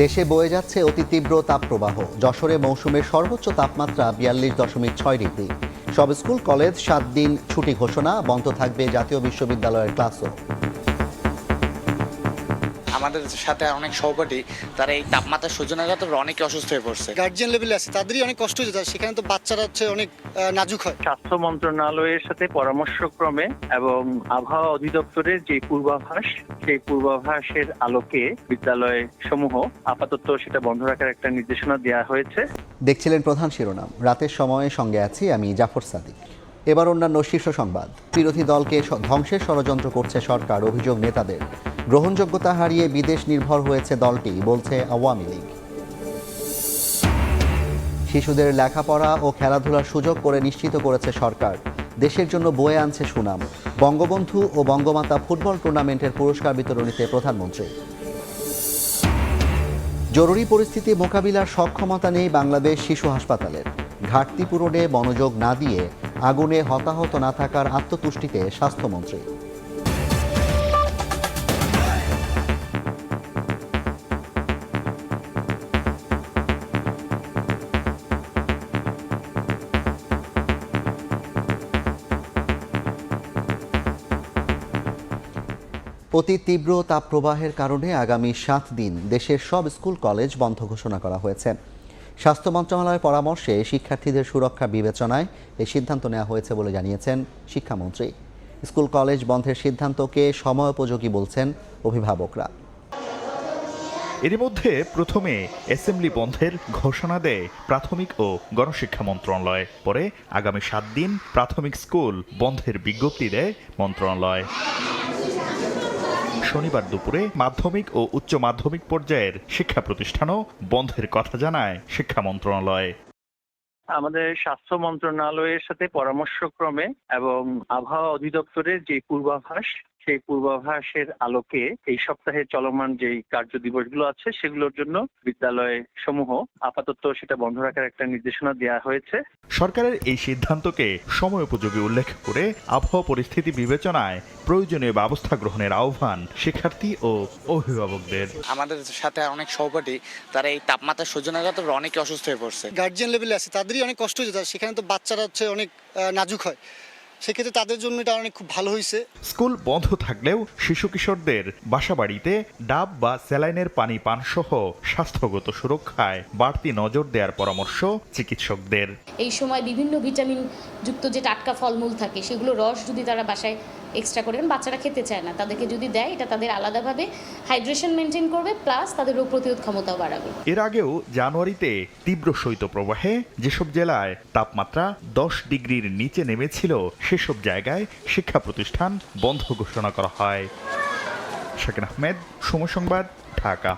দেশে বয়ে যাচ্ছে অতি তীব্র তাপপ্রবাহ। যশোরে মৌসুমের সর্বোচ্চ তাপমাত্রা বিয়াল্লিশ দশমিক ছয় ডিগ্রি। সব স্কুল, কলেজ সাত দিন ছুটি ঘোষণা, বন্ধ থাকবে জাতীয় বিশ্ববিদ্যালয়ের ক্লাসও আমাদের সাথে অনেক সহপাঠী তারা এই তাপমাত্রা সহ্য না করতে অনেকে অসুস্থ হয়ে পড়ছে। গার্জিয়ান লেভেলে আছে তাদেরই অনেক কষ্ট যায় সেখানে তো বাচ্চারা হচ্ছে অনেক নাজুক হয়। স্বাস্থ্য মন্ত্রণালয়ের সাথে পরামর্শক্রমে এবং আবহাওয়া অধিদপ্তরের যে পূর্বাভাস সেই পূর্বাভাসের আলোকে বিদ্যালয় সমূহ আপাতত সেটা বন্ধ রাখার একটা নির্দেশনা দেওয়া হয়েছে। দেখছিলেন প্রধান শিরোনাম। রাতের সময়ে সঙ্গে আছি আমি জাফর সাদিক। এবার অন্যান্য শীর্ষ সংবাদ। বিরোধী দলকে ধ্বংসের ষড়যন্ত্র করছে সরকার, অভিযোগ নেতাদের। গ্রহণযোগ্যতা হারিয়ে বিদেশ নির্ভর হয়েছে দলটি, বলছে আওয়ামী লীগ। শিশুদের লেখাপড়া ও খেলাধুলার সুযোগ করে নিশ্চিত করেছে সরকার। দেশের জন্য বয়ে আনছে সুনাম। বঙ্গবন্ধু ও বঙ্গমাতা ফুটবল টুর্নামেন্টের পুরস্কার বিতরণীতে প্রধানমন্ত্রী। জরুরি পরিস্থিতি মোকাবিলার সক্ষমতা নেই বাংলাদেশ শিশু হাসপাতালের। ঘাটতি পূরণে মনোযোগ না দিয়ে আগুনে হতাহত না থাকার আত্মতুষ্টিতে স্বাস্থ্যমন্ত্রী। অতি তীব্র তাপপ্রবাহের কারণে আগামী সাত দিন দেশের সব স্কুল কলেজ বন্ধ ঘোষণা করা হয়েছে। স্বাস্থ্য মন্ত্রণালয়ের পরামর্শে শিক্ষার্থীদের সুরক্ষা বিবেচনায় এই সিদ্ধান্ত নেওয়া হয়েছে বলে জানিয়েছেন শিক্ষামন্ত্রী। স্কুল, কলেজ বন্ধের সিদ্ধান্তকে সময়োপযোগী বলছেন অভিভাবকরা। এর মধ্যে প্রথমে অ্যাসেম্বলি বন্ধের ঘোষণা দেয় প্রাথমিক ও গণশিক্ষা মন্ত্রণালয়। পরে আগামী সাত দিন প্রাথমিক স্কুল বন্ধের বিজ্ঞপ্তি দেয় মন্ত্রণালয়। শনিবার দুপুরে মাধ্যমিক ও উচ্চ মাধ্যমিক পর্যায়ের শিক্ষা প্রতিষ্ঠানও বন্ধের কথা জানায় শিক্ষা মন্ত্রণালয়। আমাদের স্বাস্থ্য মন্ত্রণালয়ের সাথে পরামর্শক্রমে এবং আবহাওয়া অধিদপ্তরের যে পূর্বাভাস সেই পূর্বাভাসের আলোকে এই সপ্তাহে চলমান যে কার্য দিবসগুলো আছে সেগুলোর জন্য বিদ্যালয় সমূহ আপাতত সেটা বন্ধ রাখার একটা নির্দেশনা দেওয়া হয়েছে। সরকারের এই সিদ্ধান্তকে সময়োপযোগী উল্লেখ করে আবহাওয়া পরিস্থিতি বিবেচনায় প্রয়োজনীয় ব্যবস্থা গ্রহণের আহ্বান শিক্ষার্থী ও অভিভাবকদের। আমাদের সাথে অনেক সহপাঠী তারা এই তাপমাত্রা সহ্য না করতে অনেকে অসুস্থ হয়ে পড়ছে। গার্জিয়ান লেভেলে আছে তাদেরই অনেক কষ্ট যায় সেখানে তো বাচ্চারা হচ্ছে অনেক আহ, নাজুক হয়। সেক্ষেত্রে তাদের জন্য এটা অনেক খুব ভালো হয়েছে স্কুল বন্ধ থাকলেও শিশু কিশোরদের বাসাবাড়িতে ডাব বা স্যালাইনের পানি পান সহ স্বাস্থ্যগত সুরক্ষায় বাড়তি নজর দেওয়ার পরামর্শ চিকিৎসকদের। এই সময় বিভিন্ন ভিটামিন যুক্ত যে টাটকা ফলমূল থাকে সেগুলো রস যদি তারা বাসায় এক্সট্রা করে কারণ বাচ্চারা খেতে চায় না। তাদেরকে যদি দেয় এটা তাদের আলাদাভাবে হাইড্রেশন মেনটেন করবে প্লাস তাদের রোগ প্রতিরোধ ক্ষমতাও বাড়াবে। এর আগেও জানুয়ারিতে তীব্র শৈত্যপ্রবাহে যেসব জেলায় তাপমাত্রা দশ ডিগ্রির নিচে নেমেছিল সেসব জায়গায় শিক্ষা প্রতিষ্ঠান বন্ধ ঘোষণা করা হয়। শাকিন আহমেদ সময় সংবাদ ঢাকা।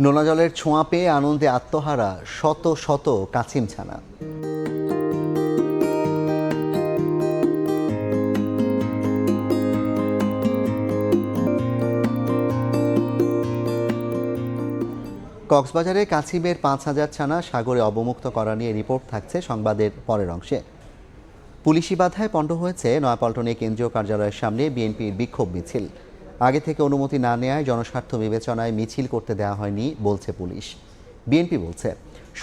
নোনা জলের ছোঁয়া পেয়ে আনন্দে আত্মহারা শত শত কাছিম ছানা কক্সবাজারে কাছিমের পাঁচ হাজার ছানা সাগরে অবমুক্ত করা নিয়ে রিপোর্ট থাকছে সংবাদের পরের অংশে। পুলিশি বাধায় পণ্ড হয়েছে নয়াপল্টনে কেন্দ্রীয় কার্যালয়ের সামনে বিএনপির বিক্ষোভ মিছিল। আগে থেকে অনুমতি না নেওয়ায় জনস্বার্থ বিবেচনায় মিছিল করতে দেওয়া হয়নি বলছে পুলিশ। বিএনপি বলছে,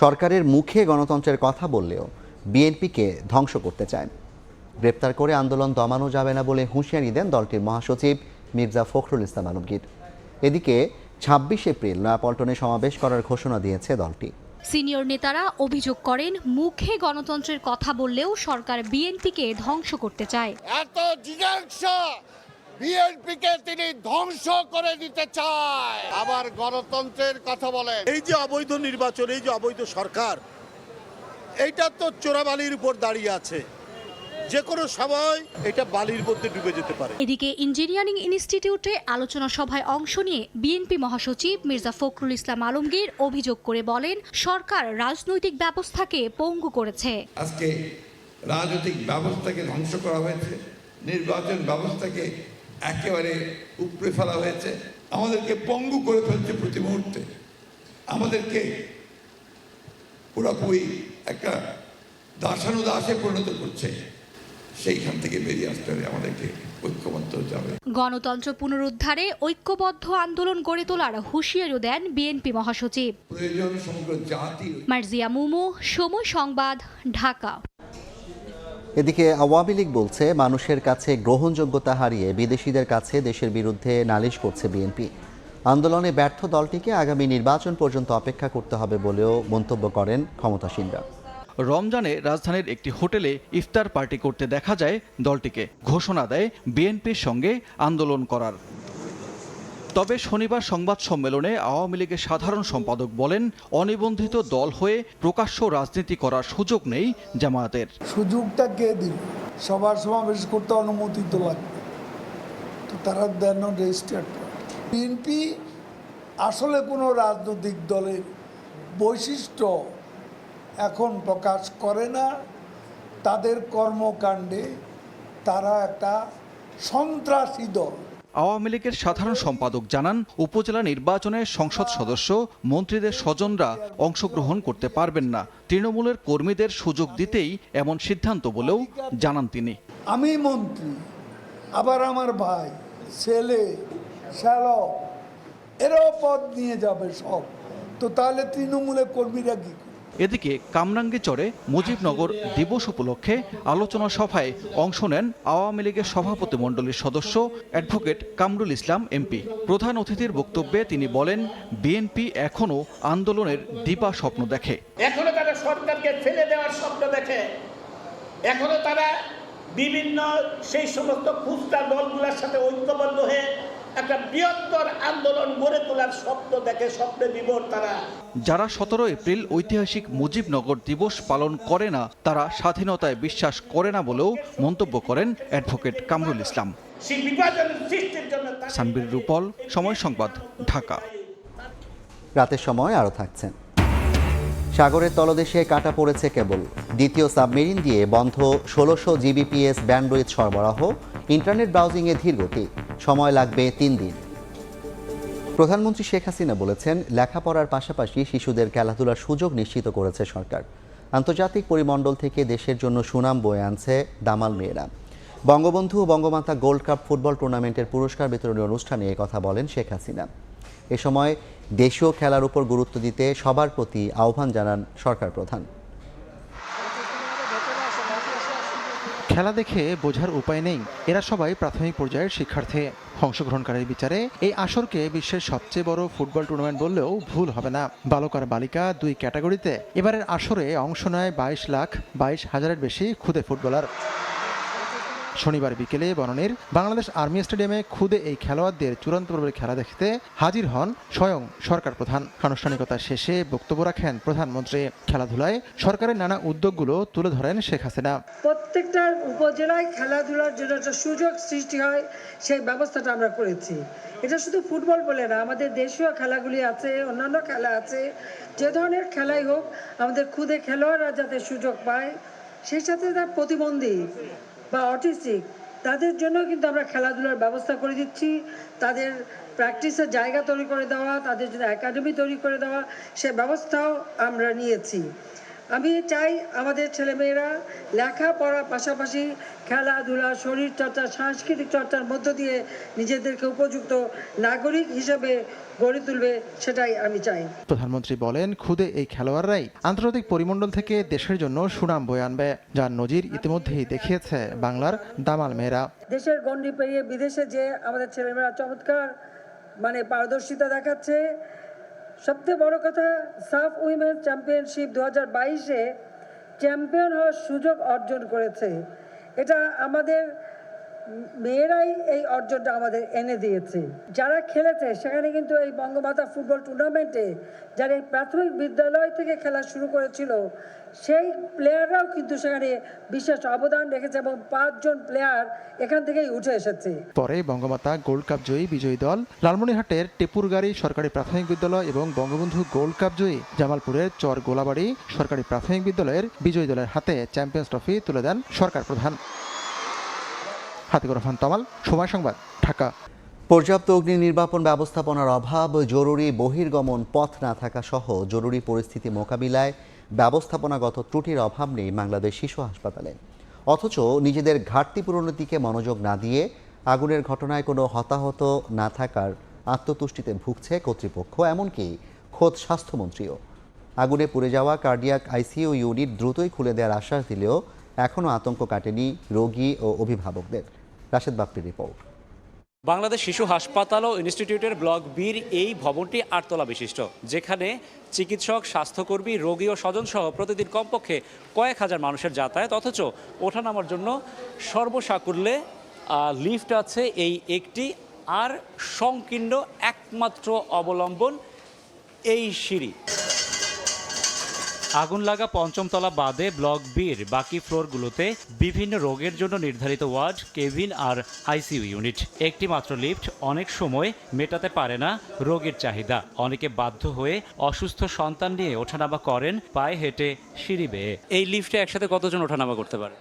সরকারের মুখে গণতন্ত্রের কথা বললেও বিএনপিকে ধ্বংস করতে চায়। গ্রেপ্তার করে আন্দোলন দমানো যাবে না বলে হুঁশিয়ারি দেন দলটির মহাসচিব মির্জা ফখরুল ইসলাম আলমগীর। এদিকে ছাব্বিশ এপ্রিল নয়াপল্টনে সমাবেশ করার ঘোষণা দিয়েছে দলটি। সিনিয়র নেতারা অভিযোগ করেন মুখে গণতন্ত্রের কথা বললেও সরকার বিএনপিকে ধ্বংস করতে চায়। এত জিজ্ঞাংস বিএনপিকে তিনি ধ্বংস করে দিতে চায়। আবার গণতন্ত্রের কথা বলেন। এই যে অবৈধ নির্বাচন এই যে অবৈধ সরকার এইটা তো চোরাবালির উপর দাঁড়িয়ে আছে। যে কোনো সময় এটা বালির মধ্যে ডুবে যেতে পারে। এদিকে ইঞ্জিনিয়ারিং ইনস্টিটিউটে আলোচনা সভায় অংশ নিয়ে বিএনপি মহাসচিব মির্জা ফখরুল ইসলাম আলমগীর অভিযোগ করে বলেন সরকার রাজনৈতিক ব্যবস্থাকে পঙ্গু করেছে। আজকে রাজনৈতিক ব্যবস্থাকে ধ্বংস করা হয়েছে নির্বাচন ব্যবস্থাকে একেবারে উপড়ে ফেলা হয়েছে আমাদেরকে পঙ্গু করে ফেলছে প্রতি মুহূর্তে। আমাদেরকে পুরোপুরি একটা দাসানুদাসে পরিণত করছে। সেইখান থেকে বেরিয়ে আসতে হবে আমাদেরকে ঐক্যবদ্ধ হতে হবে। গণতন্ত্র পুনরুদ্ধারে ঐক্যবদ্ধ আন্দোলন গড়ে তোলার হুঁশিয়ারিও দেন বিএনপি মহাসচিব। প্রয়োজন সমগ্র জাতি মার্জিয়া মুমু সময় সংবাদ ঢাকা। এদিকে আওয়ামী লীগ বলছে মানুষের কাছে গ্রহণযোগ্যতা হারিয়ে বিদেশিদের কাছে দেশের বিরুদ্ধে নালিশ করছে বিএনপি। আন্দোলনে ব্যর্থ দলটিকে আগামী নির্বাচন পর্যন্ত অপেক্ষা করতে হবে বলেও মন্তব্য করেন ক্ষমতাসীনরা। রমজানে রাজধানীর একটি হোটেলে ইফতার পার্টি করতে দেখা যায় দলটিকে। ঘোষণা দেয় বিএনপির সঙ্গে আন্দোলন করার। তবে শনিবার সংবাদ সম্মেলনে আওয়ামী লীগের সাধারণ সম্পাদক বলেন, অনিবন্ধিত দল হয়ে প্রকাশ্য রাজনীতি করার সুযোগ নেই জামায়াতের। সুযোগটা কে দিল সবার সমাবেশ করতে অনুমতি তো লাগবে। তো তারা দেন রেজিস্টার্ড বিএনপি আসলে কোনো রাজনৈতিক দলের বৈশিষ্ট্য এখন প্রকাশ করে না। তাদের কর্মকাণ্ডে তারা একটা সন্ত্রাসী দল। আওয়ামী লীগের সাধারণ সম্পাদক জানান উপজেলা নির্বাচনে সংসদ সদস্য মন্ত্রীদের স্বজনরা অংশগ্রহণ করতে পারবেন না। তৃণমূলের কর্মীদের সুযোগ দিতেই এমন সিদ্ধান্ত বলেও জানান তিনি। আমি মন্ত্রী আবার আমার ভাই ছেলে শ্যালক এরাও পদ নিয়ে যাবে সব। তো তাহলে তৃণমূলের কর্মীরা কি? এদিকে কামরাঙ্গীচরে মুজিবনগর দিবস উপলক্ষে আলোচনা সভায় অংশ নেন আওয়ামী লীগের সভাপতি মণ্ডলীর সদস্য অ্যাডভোকেট কামরুল ইসলাম এমপি। প্রধান অতিথির বক্তব্যে তিনি বলেন, বিএনপি এখনও আন্দোলনের দিবা স্বপ্ন দেখে। এখনও তারা সরকারকে ফেলে দেওয়ার স্বপ্ন দেখে। এখনও তারা বিভিন্ন সেই সমস্ত খুচরা দলগুলোর সাথে ঐক্যবদ্ধ হয়ে একটা বৃহত্তর আন্দোলন গড়ে তোলার স্বপ্ন দেখে স্বপ্নে বিভোর তারা। যারা সতেরো এপ্রিল ঐতিহাসিক মুজিবনগর দিবস পালন করে না তারা স্বাধীনতায় বিশ্বাস করে না বলেও মন্তব্য করেন অ্যাডভোকেট কামরুল ইসলাম। সানবির রূপল সময় সংবাদ ঢাকা। রাতের সময় আরও থাকছেন। সাগরের তলদেশে কাটা পড়েছে কেবল। দ্বিতীয় সাবমেরিন দিয়ে বন্ধ ষোলোশো জিবিপিএস ব্যান্ডউইথ সরবরাহ ইন্টারনেট ব্রাউজিংয়ে ধীর গতি, সময় লাগবে তিন দিন। প্রধানমন্ত্রী শেখ হাসিনা বলেছেন, লেখাপড়ার পাশাপাশি শিশুদের খেলাধুলার সুযোগ নিশ্চিত করেছে সরকার। আন্তর্জাতিক পরিমণ্ডল থেকে দেশের জন্য সুনাম বয়ে আনছে দামাল মেয়েরা। বঙ্গবন্ধু ও বঙ্গমাতা গোল্ড কাপ ফুটবল টুর্নামেন্টের পুরস্কার বিতরণী অনুষ্ঠানে কথা বলেন শেখ হাসিনা। এ সময় দেশীয় খেলার উপর গুরুত্ব দিতে সবার প্রতি আহ্বান জানান সরকার প্রধান। খেলা দেখে বোঝার উপায় নেই। এরা সবাই প্রাথমিক পর্যায়ের শিক্ষার্থী। অংশগ্রহণকারীর বিচারে এই আসরকে বিশ্বের সবচেয়ে বড় ফুটবল টুর্নামেন্ট বললেও ভুল হবে না। বালক আর বালিকা দুই ক্যাটাগরিতে। এবারের আসরে অংশ নেয় বাইশ লাখ বাইশ হাজারের বেশি খুদে ফুটবলার। শনিবার বিকেলে বনানীর বাংলাদেশ আর্মি স্টেডিয়ামে খুদে এই খেলোয়াড়দের চূড়ান্ত পর্বের খেলা দেখতে হাজির হন স্বয়ং সরকার প্রধান। আনুষ্ঠানিকতা শেষে বক্তব্য রাখেন প্রধানমন্ত্রী। খেলাধুলায় সরকারের নানা উদ্যোগগুলো তুলে ধরেন শেখ হাসিনা। প্রত্যেকটা উপজেলায় খেলাধুলার জন্য একটা সুযোগ সৃষ্টি হয়, সেই ব্যবস্থাটা আমরা করেছি। এটা শুধু ফুটবল বলে না, আমাদের দেশীয় খেলাগুলি আছে, অন্যান্য খেলা আছে। যে ধরনের খেলাই হোক, আমাদের খুদে খেলোয়াড়রা যাতে সুযোগ পায়, সেই সাথে তার প্রতিবন্ধী বা অটিস্টিক, তাদের জন্য কিন্তু আমরা খেলাধুলার ব্যবস্থা করে দিচ্ছি। তাদের প্র্যাকটিসের জায়গা তৈরি করে দেওয়া, তাদের জন্য একাডেমি তৈরি করে দেওয়া, সে ব্যবস্থাও আমরা নিয়েছি। আমি চাই আমাদের ছেলেমেয়েরা লেখাপড়ার পাশাপাশি খেলাধুলা শরীর চর্চা সাংস্কৃতিক চর্চার মধ্য দিয়ে নিজেদেরকে উপযুক্ত নাগরিক হিসেবে গড়ে তুলবে সেটাই আমি চাই। প্রধানমন্ত্রী বলেন খুদে এই খেলোয়াড়রাই আন্তর্জাতিক পরিমণ্ডল থেকে দেশের জন্য সুনাম বয়ে আনবে যার নজির ইতিমধ্যেই দেখিয়েছে বাংলার দামাল মেয়েরা। দেশের গণ্ডি পেরিয়ে বিদেশে যে আমাদের ছেলেমেয়েরা চমৎকার মানে পারদর্শিতা দেখাচ্ছে সবচেয়ে বড় কথা, সাফ উইমেন চ্যাম্পিয়নশিপ দু হাজার বাইশে চ্যাম্পিয়ন হওয়ার সুযোগ অর্জন করেছে। এটা আমাদের মেয়েরাই এই অর্জনটা আমাদের এনে দিয়েছে। যারা খেলেছে, সেখানে কিন্তু এই বঙ্গমাতা ফুটবল টুর্নামেন্টে যারা এই প্রাথমিক বিদ্যালয় থেকে খেলা শুরু করেছিল, সেই প্লেয়াররাও কিন্তু সেখানে বিশেষ অবদান রেখেছে এবং পাঁচজন প্লেয়ার এখান থেকেই উঠে এসেছে। পরে বঙ্গমাতা গোল্ড কাপ জয়ী বিজয়ী দল লালমনিরহাটের টেপুরগাড়ি সরকারি প্রাথমিক বিদ্যালয় এবং বঙ্গবন্ধু গোল্ড কাপ জয়ী জামালপুরের চর গোলাবাড়ি সরকারি প্রাথমিক বিদ্যালয়ের বিজয়ী দলের হাতে চ্যাম্পিয়ন্স ট্রফি তুলে দেন সরকার প্রধান। হাতিকুর রহমান তমাল সময় সংবাদ, ঢাকা। পর্যাপ্ত অগ্নি নির্বাপন ব্যবস্থাপনার অভাব, জরুরি বহির্গমন পথ না থাকা সহ জরুরি পরিস্থিতি মোকাবিলায় ব্যবস্থাপনাগত ত্রুটির অভাব নেই বাংলাদেশ শিশু হাসপাতালে। অথচ নিজেদের ঘাটতি পূরণের দিকে মনোযোগ না দিয়ে আগুনের ঘটনায় কোনো হতাহত না থাকার আত্মতুষ্টিতে ভুগছে কর্তৃপক্ষ, এমনকি খোদ স্বাস্থ্যমন্ত্রীও। আগুনে পুড়ে যাওয়া কার্ডিয়াক আইসিইউ ইউনিট দ্রুতই খুলে দেওয়ার আশ্বাস দিলেও এখনও আতঙ্ক কাটেনি রোগী ও অভিভাবকদের। রাশেদ বাপ্পির রিপোর্ট। বাংলাদেশ শিশু হাসপাতাল ও ইনস্টিটিউটের ব্লক বির এই ভবনটি আটতলা বিশিষ্ট, যেখানে চিকিৎসক, স্বাস্থ্যকর্মী, রোগী ও স্বজন সহ প্রতিদিন কমপক্ষে কয়েক হাজার মানুষের যাতায়াত, অথচ ওঠানামার জন্য সর্বসাকুল্যে লিফট আছে এই একটি, আর সংকীর্ণ একমাত্র অবলম্বন এই সিঁড়ি। আগুন লাগা পঞ্চম তলা বাদে ব্লক বির বাকি ফ্লোরগুলোতে বিভিন্ন রোগের জন্য নির্ধারিত ওয়ার্ড, কেভিন আর আইসিইউ ইউনিট। একটি মাত্র লিফট অনেক সময় মেটাতে পারে না রোগের চাহিদা। অনেকে বাধ্য হয়ে অসুস্থ সন্তান নিয়ে ওঠানামা করেন, পায়ে হেঁটে সিঁড়ি বেয়ে। এই লিফটে একসাথে কতজন ওঠানামা করতে পারে?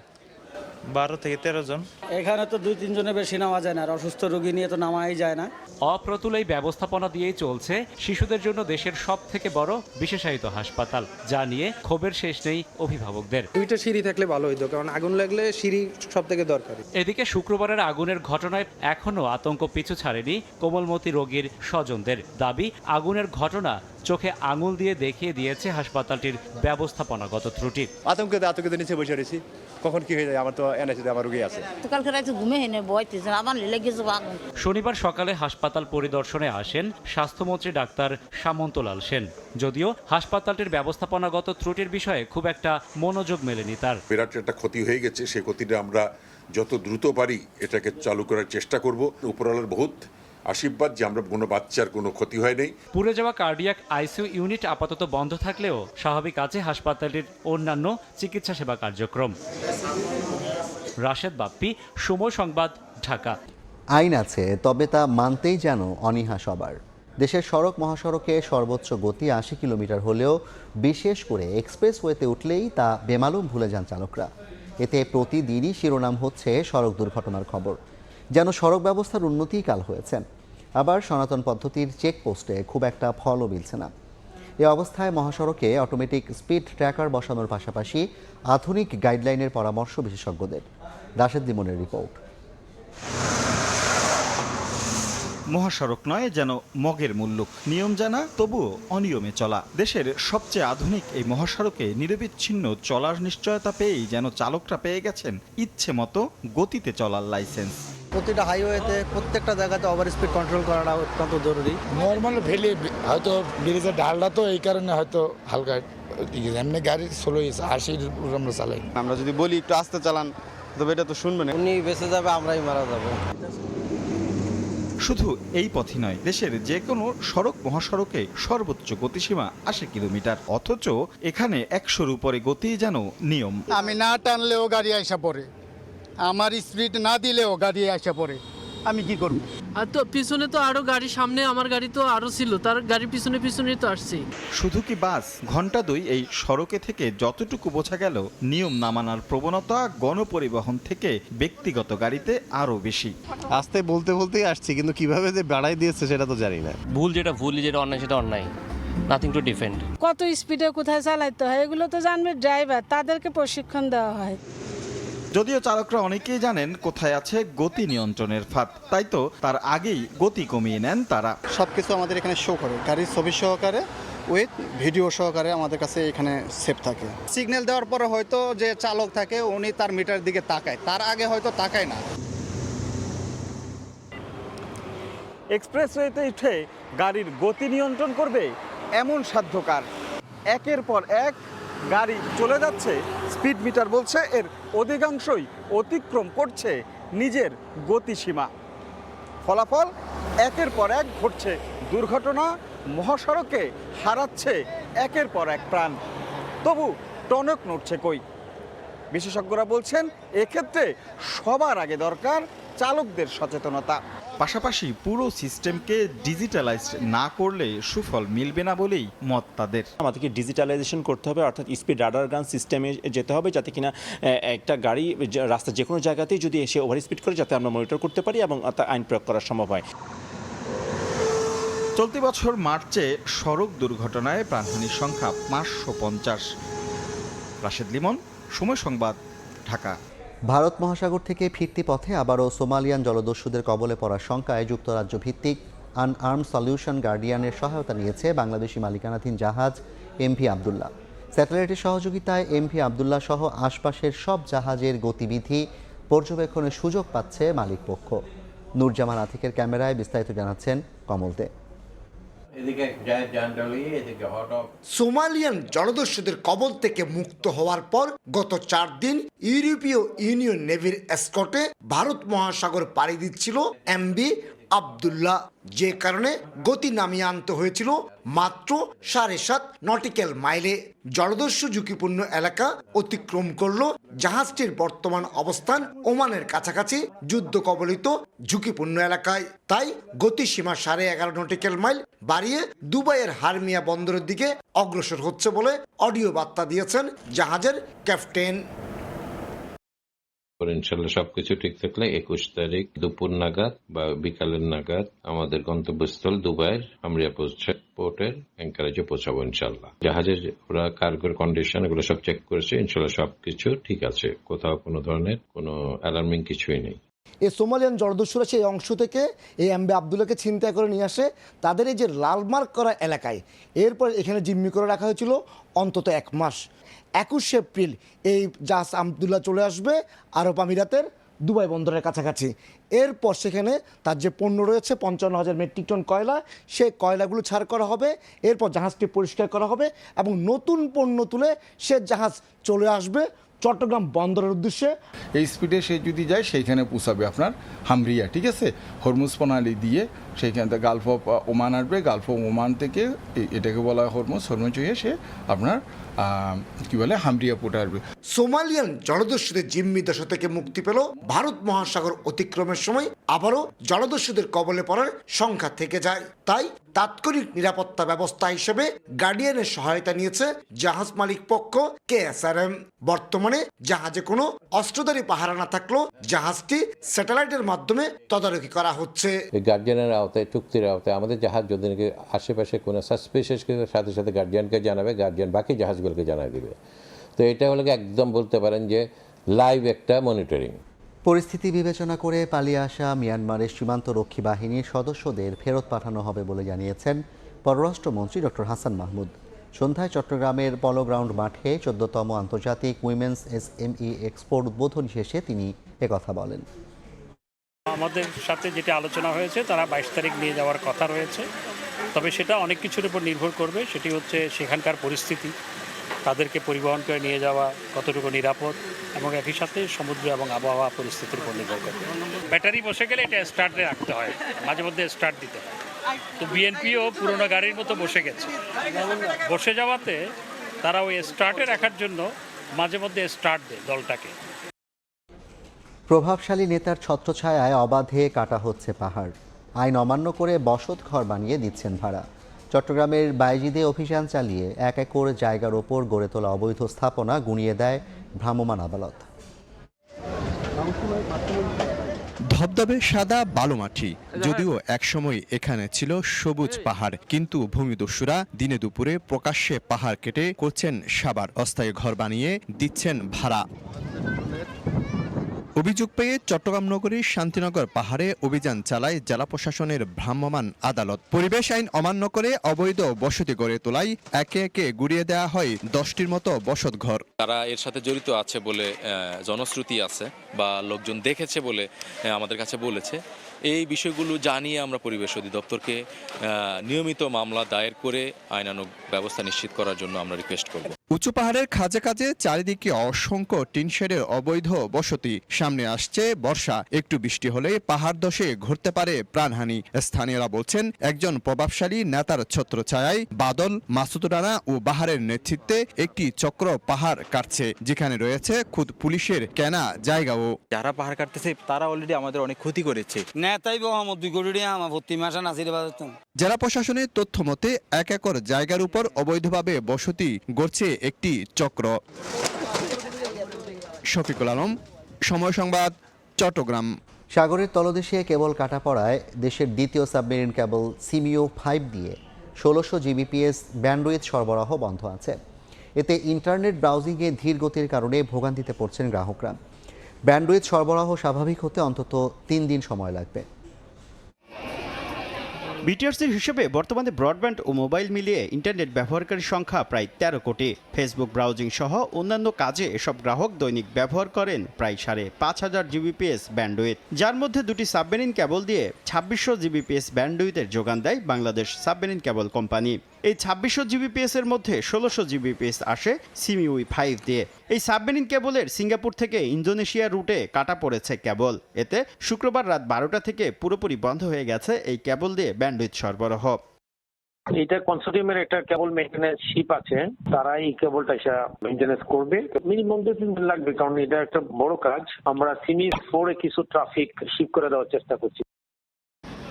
বারো থেকে তেরো জন। এখানে তো দুই তিনজনের বেশি নামা যায় না আর অসুস্থ রোগী নিয়ে তো নামাই যায় না। অপ্রতুল এই ব্যবস্থাপনা দিয়েই চলছে শিশুদের জন্য দেশের সব থেকে বড় বিশেষায়িত হাসপাতাল যা নিয়ে ক্ষোভের শেষ নেই অভিভাবকদের। দুইটা সিঁড়ি থাকলে ভালো হইতো কারণ আগুন লাগলে সিঁড়ি সব থেকে দরকারি। এদিকে শুক্রবারের আগুনের ঘটনায় এখনও আতঙ্ক পিছু ছাড়েনি কোমলমতি রোগীর স্বজনদের। দাবি আগুনের ঘটনা চোখে আঙুল দিয়ে দেখিয়ে দিয়েছে হাসপাতালটির ব্যবস্থাপনাগত ত্রুটি। আতঙ্কে আতঙ্কে নিচে বসে রয়েছি। কখন কি হয়ে যায়? আমার তো এনআইসিতে আমার রুগী আছে। কালকে রাতে ঘুমে হেনে আমার লেগে শনিবার সকালে হাসপাতাল পরিদর্শনে আসেন স্বাস্থ্যমন্ত্রী ডাক্তার সামন্তলাল সেন। যদিও হাসপাতালটির ব্যবস্থাপনাগত ত্রুটির বিষয়ে খুব একটা মনোযোগ মেলেনি তার। বিরাট একটা ক্ষতি হয়ে গেছে। সেই ক্ষতিটা আমরা যত দ্রুত পারি এটাকে চালু করার চেষ্টা করব। উপরওয়ালার বহুত আশীর্বাদ যে আমরা কোনো বাচ্চার কোনো ক্ষতি হয় নাই। পুড়ে যাওয়া কার্ডিয়াক আইসিইউ ইউনিট আপাতত বন্ধ থাকলেও স্বাভাবিক আছে হাসপাতালের অন্যান্য চিকিৎসা সেবা কার্যক্রম। রাশেদ বাপ্পি সময় সংবাদ ঢাকা। আইন আছে তবে তা মানতেই যেন অনীহা সবার। দেশের সড়ক মহাসড়কে সর্বোচ্চ গতি আশি কিলোমিটার হলেও বিশেষ করে এক্সপ্রেসওয়েতে উঠলেই তা বেমালুম ভুলে যান চালকরা। এতে প্রতিদিনই শিরোনাম হচ্ছে সড়ক দুর্ঘটনার খবর। যেন সড়ক ব্যবস্থার উন্নতিই কাল হয়েছে আবার সনাতন পদ্ধতির চেকপোস্টে খুব একটা ফলও মিলছে না। এ অবস্থায় মহাসড়কে অটোমেটিক স্পিড ট্র্যাকার বসানোর পাশাপাশি আধুনিক গাইডলাইনের পরামর্শ বিশেষজ্ঞদের। রাশেদ দিমনের রিপোর্ট। মহাসড়ক নয় যেন মগের মুল্লুক। নিয়ম জানা, তবুও অনিয়মে চলা। দেশের সবচেয়ে আধুনিক এই মহাসড়কে নিরবিচ্ছিন্ন চলার নিশ্চয়তা পেয়েই যেন চালকরা পেয়ে গেছেন ইচ্ছে মতো গতিতে চলার লাইসেন্স। প্রতিটা হাইওয়েতে প্রত্যেকটা জায়গাতে ওভার স্পিড কন্ট্রোল করাটা অত্যন্ত জরুরি। নর্মাল ভেলে হয়তো ব্রিজের ঢালটা তো এই কারণে হয়তো হালকা এমনি গাড়ি ষোলো আশির উপর আমরা চালাই। আমরা যদি বলি একটু আস্তে চালান তবে এটা তো শুনবে না উনি বেঁচে যাবে আমরাই মারা যাব। শুধু এই পথই নয় দেশের যে কোনো সড়ক মহাসড়কে সর্বোচ্চ গতিসীমা আশি কিলোমিটার অথচ এখানে একশোর উপরে গতি যেন নিয়ম। আমি না টানলেও গাড়ি আইসা পড়ে। আমার স্পিড না দিলেও গাড়ি আইসা পড়ে। আমি কি করব? আর তো পিছনে তো আরও গাড়ি সামনে আমার গাড়ি তো আরও ছিল তার গাড়ির পিছনে পিছনেই তো আসছি। শুধু কি বাস ঘণ্টা দুই এই সড়কে থেকে যতটুকু বোঝা গেল নিয়ম না মানার প্রবণতা গণপরিবহন থেকে ব্যক্তিগত গাড়িতে আরও বেশি। আস্তে বলতে বলতেই আসছি কিন্তু কীভাবে যে বাড়াই দিয়েছে সেটা তো জানি না। ভুল যেটা ভুল যেটা অন্যায় সেটা অন্যায়। নাথিং টু ডিফেন্ড কত স্পিডে কোথায় চালাইতে হয় এগুলো তো জানবে ড্রাইভার তাদেরকে প্রশিক্ষণ দেওয়া হয়। যদিও চালকরা অনেকেই জানেন কোথায় আছে গতি নিয়ন্ত্রণের ফাঁদ তাই তো তার আগেই গতি কমিয়ে নেন তারা। সব কিছু আমাদের এখানে শো করে গাড়ির ছবি সহকারে উইথ ভিডিও সহকারে আমাদের কাছে এখানে সেভ থাকে। সিগন্যাল দেওয়ার পরে হয়তো যে চালক থাকে উনি তার মিটার দিকে তাকায় তার আগে হয়তো তাকায় না। এক্সপ্রেসওয়েতে উঠে গাড়ির গতি নিয়ন্ত্রণ করবে এমন সাধ্যকার। একের পর এক গাড়ি চলে যাচ্ছে। স্পিড মিটার বলছে এর অধিকাংশই অতিক্রম করছে নিজের গতিসীমা। ফলাফল একের পর এক ঘটছে দুর্ঘটনা, মহাসড়কে হারাচ্ছে একের পর এক প্রাণ। তবু টনক নড়ছে কই? বিশেষজ্ঞরা বলছেন, এক্ষেত্রে সবার আগে দরকার চালকদের সচেতনতা। পাশাপাশি পুরো সিস্টেমকে ডিজিটালাইজড না করলে সুফল মিলবে না বলেই মত তাদের। আমাদেরকে ডিজিটালাইজেশন করতে হবে অর্থাৎ স্পিড রাডার গান সিস্টেমে যেতে হবে যাতে কিনা একটা গাড়ি রাস্তা যে কোনো জায়গাতেই যদি এসে ওভার স্পিড করে যাতে আমরা মনিটর করতে পারি এবং তা আইন প্রয়োগ করা সম্ভব হয়। চলতি বছর মার্চে সড়ক দুর্ঘটনায় প্রাণহানির সংখ্যা পাঁচশো পঞ্চাশ। রাশেদ লিমন সময় সংবাদ ঢাকা। ভারত মহাসাগর থেকে ফিরতি পথে আবারও সোমালিয়ান জলদস্যুদের কবলে পড়ার শঙ্কায় যুক্তরাজ্য ভিত্তিক আনআর্ম সলিউশন গার্ডিয়ানের সহায়তা নিয়েছে বাংলাদেশি মালিকানাধীন জাহাজ এমভি আবদুল্লাহ। স্যাটেলাইটের সহযোগিতায় এমভি আবদুল্লাহ সহ আশপাশের সব জাহাজের গতিবিধি পর্যবেক্ষণের সুযোগ পাচ্ছে মালিকপক্ষ। নূরজামান আতিকের ক্যামেরায় বিস্তারিত জানাচ্ছেন কমল দে সোমালিয়ান জলদস্যুদের কবল থেকে মুক্ত হওয়ার পর গত চার দিন ইউরোপীয় ইউনিয়ন নেভির এসকটে ভারত মহাসাগর পাড়ি দিচ্ছিল এমবি আবদুল্লাহ। যে কারণে গতি নামিয়ে আনতে হয়েছিল মাত্র সাড়ে সাত নটিক্যাল মাইলে। জলদস্যু ঝুঁকিপূর্ণ এলাকা অতিক্রম করল জাহাজটির বর্তমান অবস্থান ওমানের কাছাকাছি যুদ্ধ কবলিত ঝুঁকিপূর্ণ এলাকায়। তাই গতিসীমা সাড়ে এগারো নটিক্যাল মাইল বাড়িয়ে দুবাইয়ের হারমিয়া বন্দরের দিকে অগ্রসর হচ্ছে বলে অডিও বার্তা দিয়েছেন জাহাজের ক্যাপ্টেন। ইনশাল্লাহ সবকিছু ঠিক থাকলে একুশ তারিখ দুপুর নাগাদ বা বিকালের নাগাদ আমাদের গন্তব্যস্থল দুবাইয়ের আমরিয়া পোর্টের অ্যাঙ্কারেজে পৌঁছাবো ইনশাল্লাহ জাহাজের ওরা কার্গোর কন্ডিশন এগুলো সব চেক করেছে ইনশাল্লাহ সবকিছু ঠিক আছে। কোথাও কোনো ধরনের কোনো অ্যালার্মিং কিছুই নেই। এই সোমালিয়ান জলদস্যুরা সেই অংশ থেকে এই এমবে আবদুল্লাকে ছিনতাই করে নিয়ে আসে তাদের এই যে লালমার্ক করা এলাকায়, এরপর এখানে জিম্মি করে রাখা হয়েছিল অন্তত এক মাস। একুশে এপ্রিল, এই জাহাজ আবদুল্লাহ চলে আসবে আরব আমিরাতের দুবাই বন্দরের কাছাকাছি। এরপর সেখানে তার যে পণ্য রয়েছে, পঞ্চান্ন হাজার মেট্রিক টন কয়লা, সে কয়লাগুলো ছাড় করা হবে। এরপর জাহাজটি পরিষ্কার করা হবে এবং নতুন পণ্য তুলে সে জাহাজ চলে আসবে চট্টগ্রাম বন্দরের উদ্দেশ্যে। এই স্পিডে সে যদি যায়, সেইখানে পৌঁছাবে আপনার হামরিয়া, ঠিক আছে? হরমুজ প্রণালী দিয়ে সেইখান থেকে গালফ অফ ওমান আসবে। গালফ অফ ওমান থেকে এটাকে বলা হয় হরমুজ। হরমুজ হয়ে সে আপনার কি বলে, হামরিয়া পোর্টে আসবে সোমালিয়ান জলদস্যুদের জিম্মি দশা থেকে মুক্তি পেল। ভারত মহাসাগর অতিক্রমের সময় আবারও জলদস্যুদের কবলে পড়ার সংখ্যা থেকে যায়। তাই তাৎক্ষণিক নিরাপত্তা ব্যবস্থা হিসেবে গার্ডিয়ানের সহায়তা নিয়েছে জাহাজ মালিক পক্ষ কেএসআরএম। বর্তমানে জাহাজে কোনো অস্ত্রধারী পাহারা না থাকলেও জাহাজটি স্যাটেলাইটের মাধ্যমে তদারকি করা হচ্ছে। এই গার্জিয়ানের আওতায়, চুক্তির আওতায় আমাদের জাহাজ যদি নাকি আশেপাশে কোনো সাসপিশিয়াস সাথে সাথে গার্জিয়ানকে জানাবে গার্জিয়ান বাকি জাহাজগুলোকে জানাই দিবে। তো এটা হলো একদম বলতে পারেন যে লাইভ একটা মনিটরিং পরিস্থিতি বিবেচনা করে পালিয়ে আসা মিয়ানমারের সীমান্ত রক্ষী বাহিনীর সদস্যদের ফেরত পাঠানো হবে বলে জানিয়েছেন পররাষ্ট্রমন্ত্রী ডক্টর হাসান মাহমুদ। সন্ধ্যায় চট্টগ্রামের পলো গ্রাউন্ড মাঠে চোদ্দতম আন্তর্জাতিক women's S M E export উদ্বোধন শেষে তিনি একথা বলেন। আমাদের সাথে যেটা আলোচনা হয়েছে, তারা বাইশ তারিখ নিয়ে যাওয়ার কথা রয়েছে। তবে সেটা অনেক কিছুর উপর নির্ভর করবে, সেটি হচ্ছে সেখানকার পরিস্থিতি। তাদেরকে পরিবহন করে নিয়ে যাওয়া কতটুকু নিরাপদ এবং একই সাথে সমুদ্র এবং আবহাওয়া পরিস্থিতির উপর নির্ভর করে। ব্যাটারি বসে গেলে এটা স্টার্টে রাখতে হয়, মাঝে মধ্যে স্টার্ট দিতে হয়। তো বিএনপিও পুরোনো গাড়ির মতো বসে গেছে। বসে যাওয়াতে তারা ওই স্টার্টে রাখার জন্য মাঝে মধ্যে স্টার্ট দেয় দলটাকে। প্রভাবশালী নেতার ছত্রছায়ায় অবাধে কাটা হচ্ছে পাহাড়। আইন অমান্য করে বসত ঘর বানিয়ে দিচ্ছেন ভাড়া। চট্টগ্রামের বাইজিদে অভিযান চালিয়ে এক একর জায়গার ওপর গড়ে তোলা অবৈধ স্থাপনা গুনিয়ে দেয় ভ্রাম্যমাণ আদালত। ধবধবে সাদা বালুমাটি, যদিও একসময় এখানে ছিল সবুজ পাহাড়, কিন্তু ভূমিদস্যুরা দিনে দুপুরে প্রকাশ্যে পাহাড় কেটে করছেন সাবার, অস্থায়ী ঘর বানিয়ে দিচ্ছেন ভাড়া। অভিযোগ পেয়ে চট্টগ্রাম নগরীর শান্তিনগর পাহাড়ে অভিযান চালায় জেলা প্রশাসনের ভ্রাম্যমাণ আদালত। পরিবেশ আইন অমান্য করে অবৈধ বসতি গড়ে তোলায় একে একে গুড়িয়ে দেওয়া হয় দশটির মতো বসত ঘর। তারা এর সাথে জড়িত আছে বলে জনশ্রুতি আছে বা লোকজন দেখেছে বলে আমাদের কাছে বলেছে। এই বিষয়গুলো জানিয়ে আমরা পরিবেশ অধিদপ্তরকে আহ, নিয়মিত মামলা দায়ের করে আইনানুগ ব্যবস্থা নিশ্চিত করার জন্য আমরা রিকোয়েস্ট করব। উঁচু পাহাড়ের খাজে খাজে চারিদিকে অসংখ্য টিনশেডের অবৈধ বসতি। সামনে আসছে বর্ষা। একটু বৃষ্টি হলে পাহাড় দশে ঘটতে পারে প্রাণহানি। স্থানীয়রা বলছেন একজন প্রভাবশালী নেতার ছত্র ছত্রছায়ায় বাদল মাসুদ রানা ও বাহারের নেতৃত্বে একটি চক্র পাহাড় কাটছে। যেখানে রয়েছে খুদ পুলিশের কেনা জায়গাও। যারা পাহাড় কাটতেছে তারা অলরেডি আমাদের অনেক ক্ষতি করেছে। নেতাই বহামত দুই কোটি আমার ভর্তি মাসা নাসির বাজার জেলা প্রশাসনের তথ্য মতে এক একর জায়গার উপর অবৈধভাবে বসতি গড়ছে একটি চক্র। শফিকুল আলম সময় সংবাদ চট্টগ্রাম। সাগরের তলদেশে কেবল কাটা পড়ায় দেশের দ্বিতীয় সাবমেরিন কেবল সিমিও ফাইভ দিয়ে ষোলোশো জিবিপিএস ব্যান্ডউইথ সরবরাহ বন্ধ আছে। এতে ইন্টারনেট ব্রাউজিংয়ে ধীর গতির কারণে ভোগান্তিতে পড়ছেন গ্রাহকরা। ব্যান্ডউইথ সরবরাহ স্বাভাবিক হতে অন্তত তিন দিন সময় লাগবে। বিটিআরসির হিসেবে বর্তমানে ব্রডব্যান্ড ও মোবাইল মিলিয়ে ইন্টারনেট ব্যবহারকারীর সংখ্যা প্রায় তেরো কোটি। ফেসবুক ব্রাউজিং সহ অন্যান্য কাজে এসব গ্রাহক দৈনিক ব্যবহার করেন প্রায় সাড়ে পাঁচ হাজার জিবিপিএস ব্যান্ডউইথ। যার মধ্যে দুটি সাবমেরিন কেবল দিয়ে ছাব্বিশশো জিবিপিএস ব্যান্ডউইথের যোগান দেয় বাংলাদেশ সাবমেরিন কেবল কোম্পানি। এই ছাব্বিশশো জিবিপিএস এর মধ্যে ষোলোশো জিবিপিএস আসে সিমিউই ফাইভ দিয়ে। এই সাবমেরিন কেবলের সিঙ্গাপুর থেকে ইন্দোনেশিয়া রুটে কাটা পড়েছে কেবল। এতে শুক্রবার রাত বারোটা থেকে পুরোপুরি বন্ধ হয়ে গেছে এই কেবল দিয়ে ব্যান্ডউইথ সরবরাহ। এটা কনসোর্টিয়ামের একটা কেবল মেইনটেনেন্স শিপ আছে। তারা এই কেবলটা এসে করবে। মিনিমাম দু দিন লাগবে, কারণ এটা একটা বড় কাজ। আমরা সিমিস ফোরে কিছু ট্রাফিক শিপ করে দেওয়ার চেষ্টা করছি।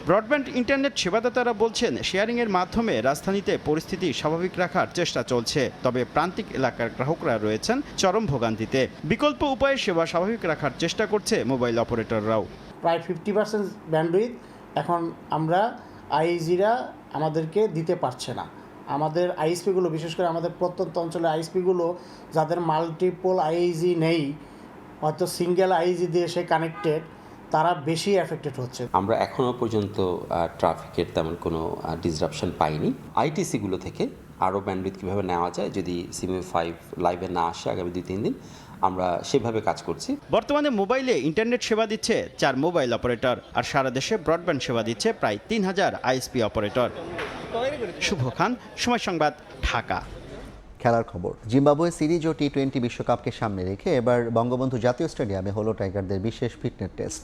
ব্রডব্যান্ড ইন্টারনেট সেবাদাতারা বলছেন, শেয়ারিংয়ের মাধ্যমে রাজধানীতে পরিস্থিতি স্বাভাবিক রাখার চেষ্টা চলছে। তবে প্রান্তিক এলাকার গ্রাহকরা রয়েছেন চরম ভোগান্তিতে। বিকল্প উপায়ে সেবা স্বাভাবিক রাখার চেষ্টা করছে মোবাইল অপারেটররাও। প্রায় ফিফটি পার্সেন্ট ব্যান্ডউইথ এখন আমরা আইজিরা আমাদেরকে দিতে পারছে না। আমাদের আইএসপিগুলো, বিশেষ করে আমাদের প্রত্যন্ত অঞ্চলে আইএসপিগুলো, যাদের মাল্টিপল আইএইজি নেই, হয়তো সিঙ্গেল আইএইজি দিয়ে সে কানেক্টেড তারা বেশি এফেক্টেড হচ্ছে। আমরা এখনও পর্যন্ত ট্রাফিকের তেমন কোনো ডিসরাপশন পাইনি। আইটিসিগুলো থেকে আরও ব্যান্ডউইথ কীভাবে নেওয়া যায় যদি সিমি ফাইভ লাইভে না আসে আগামী দুই তিন দিন আমরা সেভাবে কাজ করছি। বর্তমানে মোবাইলে ইন্টারনেট সেবা দিচ্ছে চার মোবাইল অপারেটর আর সারা দেশে ব্রডব্যান্ড সেবা দিচ্ছে প্রায় তিন হাজার আইএসপি অপারেটর শুভ খান সময় সংবাদ ঢাকা। খেলার খবর। জিম্বাবুয়ে, সিরিজ ও টি টোয়েন্টি বিশ্বকাপকে সামনে রেখে এবার বঙ্গবন্ধু জাতীয় স্টেডিয়ামে হলো টাইগারদের বিশেষ ফিটনেস টেস্ট।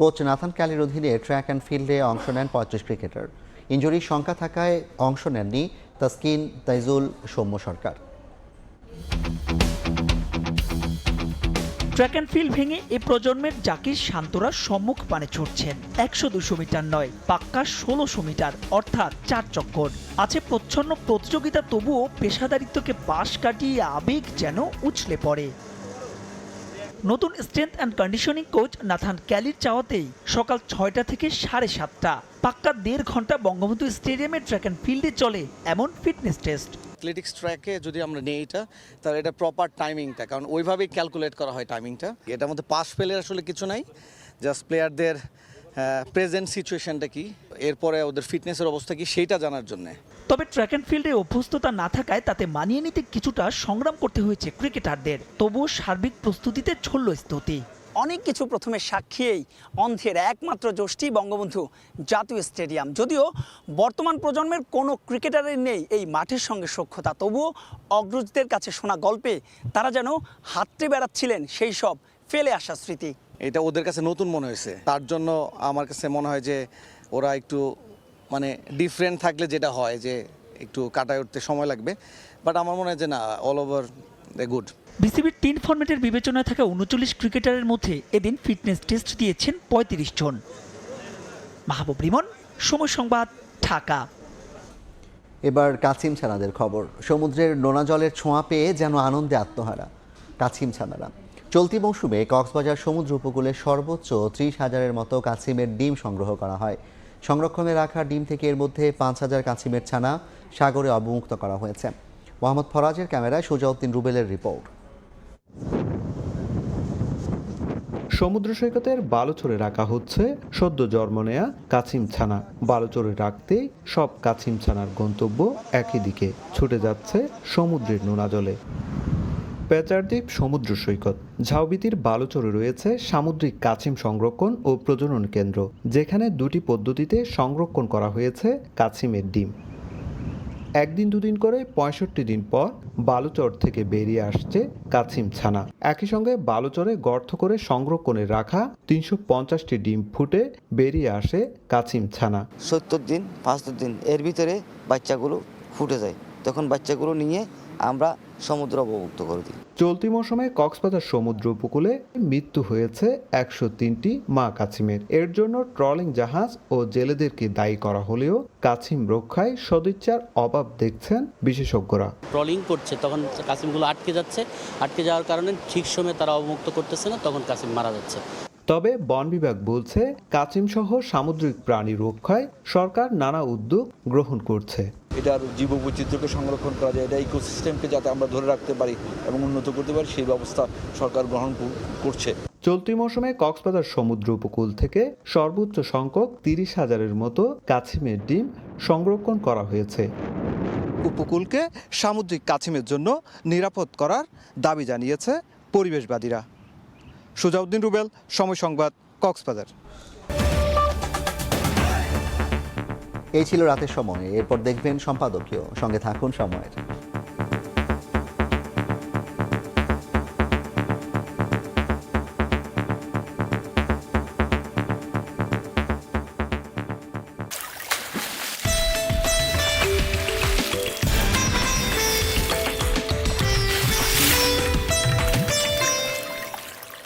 কোচ নাথান ক্যালির অধীনে ট্র্যাক অ্যান্ড ফিল্ডে অংশ নেন পঁয়ত্রিশ ক্রিকেটার। ইঞ্জুরির সংখ্যা থাকায় অংশ নেননি Taskin Taijul Soumya Sarkar. Track and field ভেঙে এ প্রজন্মের জাকির শান্তরা সম্মুখ পানে ছুটছেন। একশো দুশো মিটার নয়, পাক্কা ষোলোশো মিটার, অর্থাৎ চার চক্কর। আছে প্রচ্ছন্ন প্রতিযোগিতা, তবুও পেশাদারিত্বকে পাশ কাটিয়ে আবেগ যেন উছলে পড়ে। নতুন strength and conditioning coach Nathan ক্যালির চাওয়াতেই সকাল ছয়টা থেকে সাড়ে সাতটা। পাক্কা দেড় ঘণ্টা বঙ্গবন্ধু স্টেডিয়ামের ট্র্যাক অ্যান্ড ফিল্ডে চলে এমন ফিটনেস টেস্ট অ্যাথলেটিক্স ট্র্যাকে যদি আমরা নেই এটা, তাহলে এটা প্রপার টাইমিংটা কারণ ওইভাবেই ক্যালকুলেট করা হয় টাইমিংটা এটার মধ্যে পাস ফেলের আসলে কিছু নাই জাস্ট প্লেয়ারদের প্রেজেন্ট সিচুয়েশনটা কি, এরপরে ওদের ফিটনেসের অবস্থা কি, সেইটা জানার জন্যে। তবে ট্র্যাক অ্যান্ড ফিল্ডে অভ্যস্ততা না থাকায় তাতে মানিয়ে নিতে কিছুটা সংগ্রাম করতে হয়েছে ক্রিকেটারদের। তবুও সার্বিক প্রস্তুতিতে ছল্ল স্তুতি অনেক কিছু প্রথমে সাক্ষীই অন্ধের একমাত্র জোষ্ঠী বঙ্গবন্ধু জাতীয় স্টেডিয়াম। যদিও বর্তমান প্রজন্মের কোনো ক্রিকেটারের নেই এই মাঠের সঙ্গে সখ্যতা, তবুও অগ্রজদের কাছে শোনা গল্পে তারা যেন হাতড়ে বেড়াচ্ছিলেন সেই সব ফেলে আসা স্মৃতি। এটা ওদের কাছে নতুন মনে হয়েছে। তার জন্য আমার কাছে মনে হয় যে ওরা একটু মানে ডিফারেন্ট থাকলে যেটা হয় যে একটু কাটায় উঠতে সময় লাগবে। বাট আমার মনে হয় যে না অল ওভার গুড বিসিবির তিন ফরম্যাটের বিবেচনায় থাকা উনচল্লিশ ক্রিকেটারের মধ্যে এদিন ফিটনেস টেস্ট দিয়েছেন পঁয়ত্রিশ জন। মাহবুব রিমন, সময় সংবাদ, ঢাকা। এবার কাছিম ছানাদের খবর। সমুদ্রের নোনা জলের ছোঁয়া পেয়ে যেন আনন্দে আত্মহারা কাছিম ছানারা। চলতি মৌসুমে কক্সবাজার সমুদ্র উপকূলে সর্বোচ্চ ত্রিশ হাজারের মতো কাছিমের ডিম সংগ্রহ করা হয়। সংরক্ষণে রাখা ডিম থেকে এর মধ্যে পাঁচ হাজার কাছিমের ছানা সাগরে অবমুক্ত করা হয়েছে। মোহাম্মদ ফরাজের ক্যামেরায় সুজাউদ্দিন রুবেলের রিপোর্ট। সমুদ্র সৈকতের বালুচরে রাখা হচ্ছে সদ্য জন্ম নেয়া কাছিম ছানা বালুচরে রাখতে সব কাছিম ছানার গন্তব্য একই দিকে ছুটে যাচ্ছে সমুদ্রের নোনা জলে। পেচারদ্বীপ সমুদ্র সৈকত ঝাউবিতির বালুচরে রয়েছে সামুদ্রিক কাছিম সংরক্ষণ ও প্রজনন কেন্দ্র, যেখানে দুটি পদ্ধতিতে সংরক্ষণ করা হয়েছে কাছিমের ডিম। একদিন দুদিন করে পঁয়ষট্টি দিন পর বালুচর থেকে বেরিয়ে আসছে কাছিম ছানা। একই সঙ্গে বালুচরে গর্ত করে সংরক্ষণে রাখা তিনশো পঞ্চাশটি ডিম ফুটে বেরিয়ে আসে কাছিম ছানা। সত্তর দিন পাঁচ দিন এর ভিতরে বাচ্চাগুলো ফুটে যায়। তখন বাচ্চাগুলো নিয়ে আমরা সমুদ্র অবমুক্ত করে দিই চলতি মৌসুমে কক্সবাজার সমুদ্র উপকূলে মৃত্যু হয়েছে একশো তিনটি মা কাছিমের। এর জন্য ট্রলিং জাহাজ ও জেলেদেরকে দায়ী করা হলেও কাছিম রক্ষায় সদিচ্ছার অভাব দেখছেন বিশেষজ্ঞরা। ট্রলিং করছে তখন কাসিমগুলো আটকে যাচ্ছে। আটকে যাওয়ার কারণে ঠিক সময়ে তারা অবমুক্ত করতেছে না তখন কাসিম মারা যাচ্ছে। তবে বন বিভাগ বলছে কাছিম সহ সামুদ্রিক প্রাণী রক্ষায় সরকার নানা উদ্যোগ গ্রহণ করছে। এটার জীববৈচিত্র্যকে সংরক্ষণ করা যায় এটা ইকোসিস্টেমকে যাতে আমরা ধরে রাখতে পারি এবং উন্নত করতে পারি সেই ব্যবস্থা সরকার গ্রহণ করছে। চলতি মৌসুমে কক্সবাজার সমুদ্র উপকূল থেকে সর্বোচ্চ সংখ্যক তিরিশ হাজারের মতো কাছিমের ডিম সংরক্ষণ করা হয়েছে। উপকূলকে সামুদ্রিক কাছিমের জন্য নিরাপদ করার দাবি জানিয়েছে পরিবেশবাদীরা। সুজাউদ্দিন রুবেল, সময় সংবাদ, কক্সবাজার। এই ছিল রাতের সময়। এরপর দেখবেন সম্পাদকীয়। সঙ্গে থাকুন সময়ের।